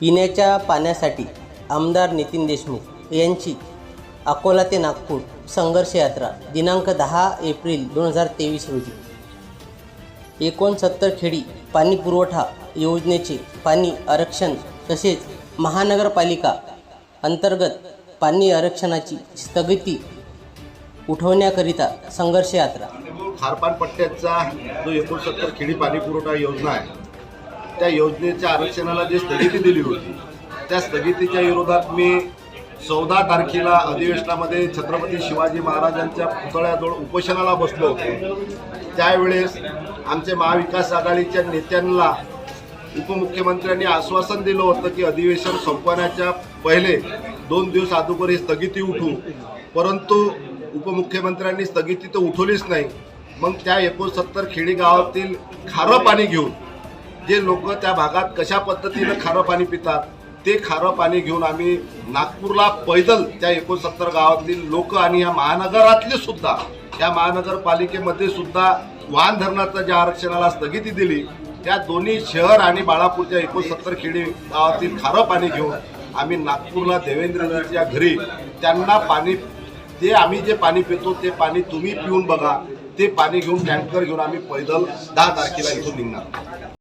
पिण्याच्या पाण्यासाठी आमदार नितीन देशमुख यांची अकोला ते नागपूर संघर्ष यात्रा दिनांक दहा एप्रिल दोन हजार तेवीस रोजी. एकोणसत्तर खेडी पाणी पुरवठा योजनेचे पाणी आरक्षण तसेच महानगरपालिका अंतर्गत पाणी आरक्षणाची स्थगिती उठवण्याकरिता संघर्ष यात्रा. खारपान पट्ट्याचा जो एकोणसत्तर खेडी पाणी पुरवठा योजना आहे त्या योजनेच्या आरक्षणाला जी स्थगिती दिली होती त्या स्थगितीच्या विरोधात मी चौदा तारखेला अधिवेशनामध्ये छत्रपती शिवाजी महाराजांच्या पुतळ्याजवळ उपोषणाला बसलो होतो. त्यावेळेस आमचे महाविकास आघाडीच्या नेत्यांना उपमुख्यमंत्र्यांनी आश्वासन दिलं होतं की अधिवेशन संपवण्याच्या पहिले दोन दिवस अगोदर ही स्थगिती उठू. परंतु उपमुख्यमंत्र्यांनी स्थगिती तर उठवलीच नाही. मग त्या एकोणसत्तर खेडी गावातील खारं पाणी घेऊन जे लोक त्या भागात कशा पद्धतीनं खारं पाणी पितात ते खारं पाणी घेऊन आम्ही नागपूरला पैदल त्या एकोणसत्तर गावातील लोक आणि या महानगरातले सुद्धा या महानगरपालिकेमध्ये सुद्धा वाहन धरणाचं ज्या आरक्षणाला स्थगिती दिली त्या दोन्ही शहर आणि बाळापूरच्या एकोणसत्तर खेडी गावातील खारं पाणी घेऊन आम्ही नागपूरला देवेंद्रजीच्या घरी त्यांना पाणी ते आम्ही जे पाणी पितो ते पाणी तुम्ही पिऊन बघा ते पाणी घेऊन टँकर घेऊन आम्ही पैदल दहा तारखेला इथून निघणार.